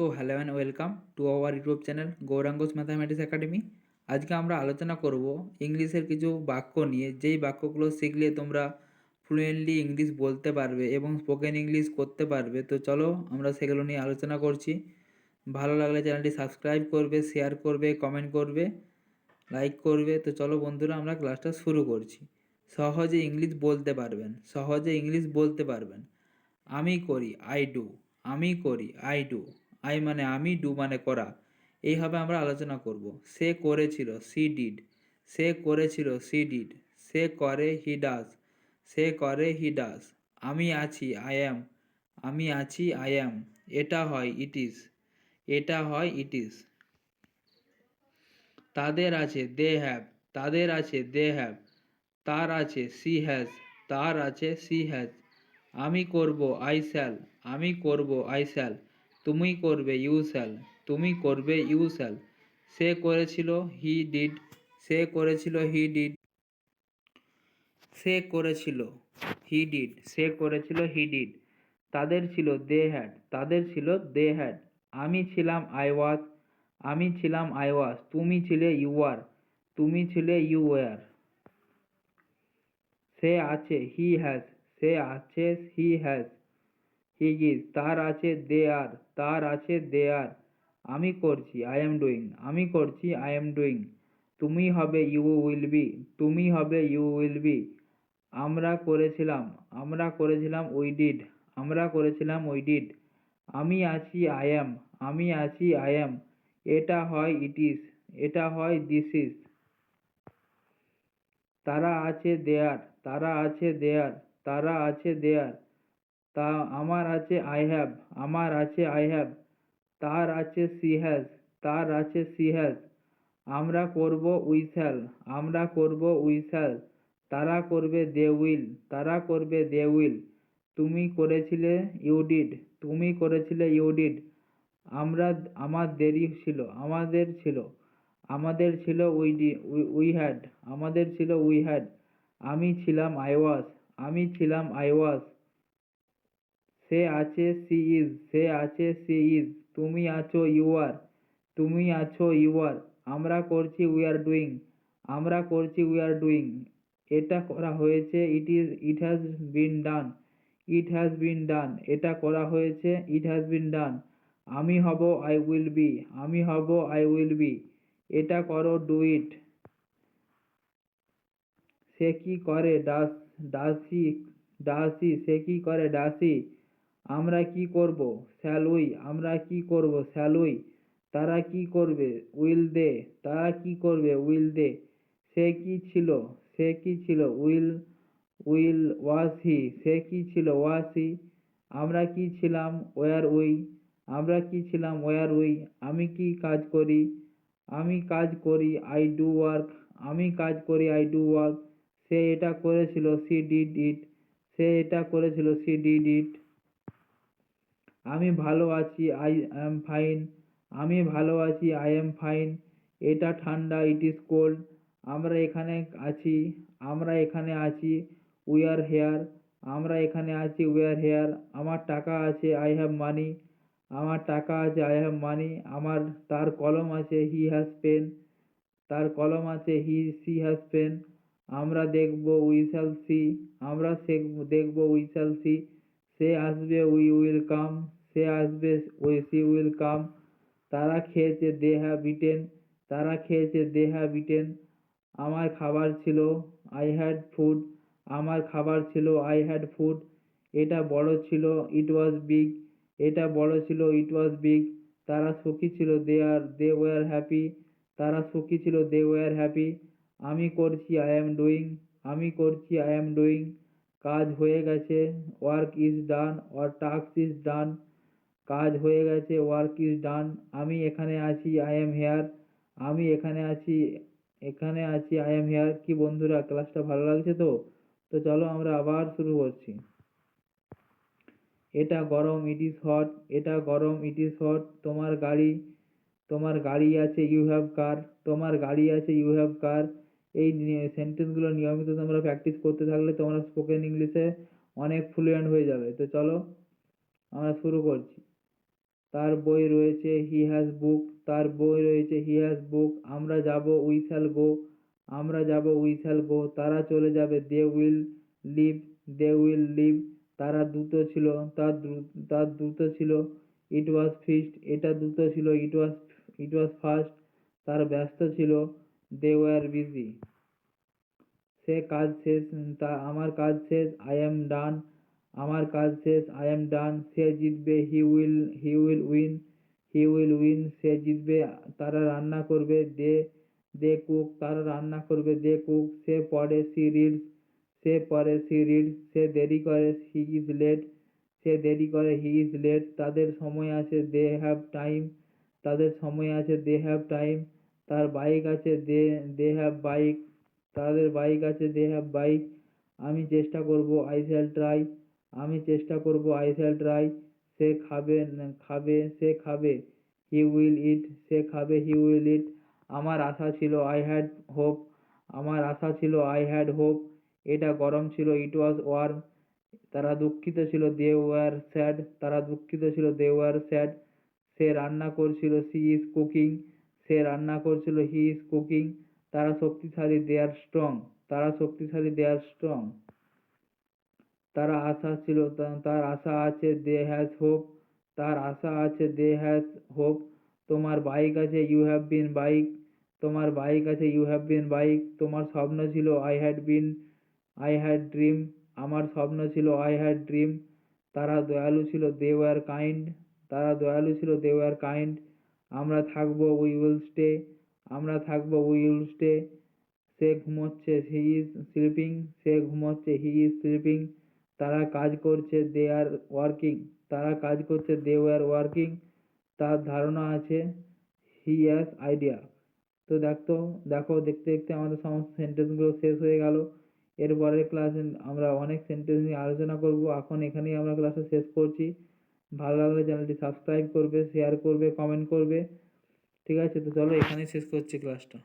So hello and welcome to our YouTube channel Gouranga's mathematics academy. আজকে আমরা আলোচনা করব ইংলিশের কিছু বাক্য নিয়ে। যেই বাক্যগুলো শিখলে তোমরা ফ্লুয়েন্টলি ইংলিশ বলতে পারবে এবং স্পোকেন ইংলিশ করতে পারবে, তো চলো আমরা সেগুলো নিয়ে আলোচনা করছি। ভালো লাগলে চ্যানেলটি সাবস্ক্রাইব করবে শেয়ার করবে কমেন্ট করবে লাইক করবে। তো চলো বন্ধুরা, আমরা ক্লাসটা শুরু করছি। সহজে ইংলিশ বলতে পারবেন, সহজে ইংলিশ বলতে পারবেন। আমি করি আই ডু আমি করি আই ডু আই মানে আমি, ডু মানে করা। এইভাবে আমরা আলোচনা করব। সে করেছিল, সি ডিড। সে করেছিল, সি ডিড। সে করে, হি ডাজ। সে করে, হি ডাজ। আমি আছি, আই অ্যাম। আমি আছি, আই অ্যাম। এটা হয়, ইট ইজ। এটা হয়, ইট ইজ। তাদের আছে, দে হ্যাভ। তাদের আছে, দে হ্যাভ। তার আছে, সি হ্যাজ। তার আছে, সি হ্যাজ। আমি করব, আই শ্যাল। আমি করব, আই শ্যাল। তুমি করবে ইউ শ্যাল তুমি করবে ইউ শ্যাল সে করেছিল হি ডিড সে করেছিল হি ডিড সে করেছিল হি ডিড সে করেছিল হি ডিড তাদের ছিল দে হ্যাড তাদের ছিল দে হ্যাড আমি ছিলাম আই ওয়াজ আমি ছিলাম আই ওয়াজ তুমি ছিলে ইউ আর তুমি ছিলে ইউ ওয়ার সে আছে হি হ্যাজ সে আছে হি হ্যাজ হি ইজ তার আছে দে আর, তার আছে দে আর। আমি করছি আই এম ডুইং আমি করছি আই এম ডুইং তুমি হবে ইউ উইল বি তুমি হবে ইউ উইল বি আমরা করেছিলাম আমরা করেছিলাম উই ডিড আমরা করেছিলাম উই ডিড আমি আছি আই অ্যাম আমি আছি আই অ্যাম এটা হয় ইট ইজ এটা হয় দিস ইজ তারা আছে দেয়ার তারা আছে দেয়ার তারা আছে দেয়ার তা আমার আছে আই হ্যাভ আমার আছে আই হ্যাভ তার আছে সি হ্যাজ তার আছে সি হ্যাজ আমরা করব উই আমরা করব উই তারা করবে দে উইল তারা করবে দে উইল তুমি করেছিলে ইউ ডিড তুমি করেছিলে ইউ ডিড আমরা, আমার দেরি ছিল, আমাদের ছিল আমাদের ছিল উই উই হ্যাড আমাদের ছিল উই হ্যাড আমি ছিলাম আই ওয়াজ আমি ছিলাম আই ওয়াজ সে আছে সি ইজ, সে আছে সি ইজ। তুমি আছো, ইউ আর। তুমি আছো, ইউ আর। আমরা করছি, উই আর ডুইং। আমরা করছি, উই আর ডুইং। এটা করা হয়েছে, it is, it has been done. It has been done. এটা করা হয়েছে, ইট হ্যাজ বিন ডান। আমি হব, আই উইল বি। আমি হব, আই উইল বি। এটা করো, ডু ইট। সে কি করে ডাস ডাসি ডাসি সে কি করে ডাসি আমরা কি করব? শ্যাল উই আমরা কি করব? শ্যাল উই তারা কি করবে? উইল দে, তারা কি করবে? Will they. সে কি ছিল? সে কি ছিল? উইল উইল ওয়াজ হি। সে কি ছিল? ওয়াজ হি। আমরা কি ছিলাম? Were we. আমরা কি ছিলাম? Were we. আমি কি কাজ করি? আমি কাজ করি, আই ডু ওয়ার্ক। আমি কাজ করি, আই ডু ওয়ার্ক। সে এটা করেছিল, সি ডিড ইট। সে এটা করেছিল, সি ডিড ইট। আমি ভালো আছি আই অ্যাম ফাইন আমি ভালো আছি আই এম ফাইন এটা ঠান্ডা ইট ইজ কোল্ড আমরা এখানে আছি, আমরা এখানে আছি উই আর হেয়ার আমরা এখানে আছি উই আর হেয়ার আমার টাকা আছে আই হ্যাভ মানি আমার টাকা আছে আই হ্যাভ মানি আমার, তার কলম আছে হি হ্যাজ পেন তার কলম আছে হি সি হ্যাজ পেন আমরা দেখব উই শ্যাল সি আমরা দেখব উই শ্যাল সি সে আসবে উই উইল কাম, সে আসবে সি উইল কাম। তারা খেয়েছে দে হ্যাভ ইটেন তারা খেয়েছে দে হ্যাভ ইটেন আমার খাবার ছিল আই হ্যাড ফুড, আমার খাবার ছিল আই হ্যাড ফুড। এটা বড় ছিল, ইট ওয়াজ বিগ। এটা বড় ছিল, ইট ওয়াজ বিগ। তারা সুখী ছিল, দে আর, দে ওয়ার হ্যাপি। তারা সুখী ছিল, দে ওয়ার হ্যাপি। আমি করছি, আই অ্যাম ডুইং। আমি করছি, আই অ্যাম ডুইং। কাজ হয়ে গেছে work is done or task is done কাজ হয়ে গেছে ওয়ার্ক ইজ ডান আমি এখানে আছি আই এম হেয়ার আমি এখানে আছি এখানে আছি আই এম হেয়ার কি বন্ধুরা ক্লাসটা ভালো লাগছে তো? তো চলো আমরা আবার শুরু করছি। এটা গরম ইট ইজ হট এটা গরম ইট ইজ হট তোমার গাড়ি তোমার গাড়ি আছে ইউ হ্যাভ কার তোমার গাড়ি আছে ইউ হ্যাভ কার এই সেন্টেন্সগুলো নিয়মিত তোমরা প্র্যাকটিস করতে থাকলে তোমরা স্পোকেন ইংলিশে অনেক ফ্লুয়েন্ট হয়ে যাবে। তো চলো, আমরা শুরু করছি। তার বই রয়েছে হি হ্যাজ বুক তার বই রয়েছে হি হ্যাজ বুক আমরা যাব উই শ্যাল গো আমরা যাব উই শ্যাল গো তারা চলে যাবে they will leave they will leave তারা দ্রুত ছিল, তার তার দ্রুত ছিল। ইট ওয়াজ ফিস্ট এটা দ্রুত ছিল ইট ওয়াজ ইট ওয়াজ ফাস্ট তার ব্যস্ত ছিল। দে ওয়ার বিজি সে কাজ শেষ, তা আমার কাজ শেষ আই অ্যাম ডান আমার কাজ শেষ আই অ্যাম ডান সে জিতবে he will he will win he will win সে জিতবে, তারা রান্না করবে দে দে কুক তারা রান্না করবে দে কুক সে পড়ে সি রিডস সে পড়ে সি রিডস সে দেরি করে হি ইজ লেট সে দেরি করে হি ইজ লেট তাদের সময় আছে দে হ্যাভ টাইম তাদের সময় আছে দে হ্যাভ টাইম তার বাইক আছে, দে দে হ্যাভ বাইক তাদের বাইক আছে, দে হ্যাভ বাইক আমি চেষ্টা করব আই শ্যাল ট্রাই আমি চেষ্টা করব আই শ্যাল ট্রাই সে খাবে খাবে, সে খাবে হি উইল ইট সে খাবে হি উইল ইট আমার আশা ছিল আই হ্যাড হোপ আমার আশা ছিল আই হ্যাড হোপ এটা গরম ছিল ইট ওয়াজ ওয়ার্ম তারা দুঃখিত ছিল দে ওয়ার স্যাড তারা দুঃখিত ছিল দে ওয়ার স্যাড সে রান্না করছিল সি ইজ কুকিং সে রান্না করছিল হি ইজ কুকিং তারা শক্তিশালী দে আর স্ট্রং তারা শক্তিশালী দে আর স্ট্রং তার আশা ছিল তার আশা আছে দে হ্যাজ হোপ তার আশা আছে দে হ্যাজ হোপ তোমার বাইক আছে ইউ হ্যাভ বিন বাইক তোমার বাইক আছে ইউ হ্যাভ বিন বাইক তোমার স্বপ্ন ছিল I had been I had dream আমার স্বপ্ন ছিল আই হ্যাড ড্রিম তারা দয়ালু ছিল দে ওয়ার কাইন্ড তারা দয়ালু ছিল দে ওয়ার কাইন্ড আমরা থাকব উই উইল স্টে আমরা থাকব উই উইল স্টে সে ঘুমোচ্ছে হি ইজ স্লিপিং সে ঘুমোচ্ছে হি ইজ স্লিপিং তারা কাজ করছে দে আর ওয়ার্কিং তারা কাজ করছে দে ওয়ার ওয়ার্কিং তার ধারণা আছে হি হ্যাজ আইডিয়া তো দেখতো, দেখো, দেখতে দেখতে আমাদের সমস্ত সেন্টেন্সগুলো শেষ হয়ে গেল। এরপরের ক্লাসে আমরা অনেক সেন্টেন্স নিয়ে আলোচনা করব। এখন এখানেই আমরা ক্লাসটা শেষ করছি। ভালো লাগলে চ্যানেলটি সাবস্ক্রাইব করবে শেয়ার করবে কমেন্ট করবে। ঠিক আছে, তো চলো এখানেই শেষ করছি ক্লাসটা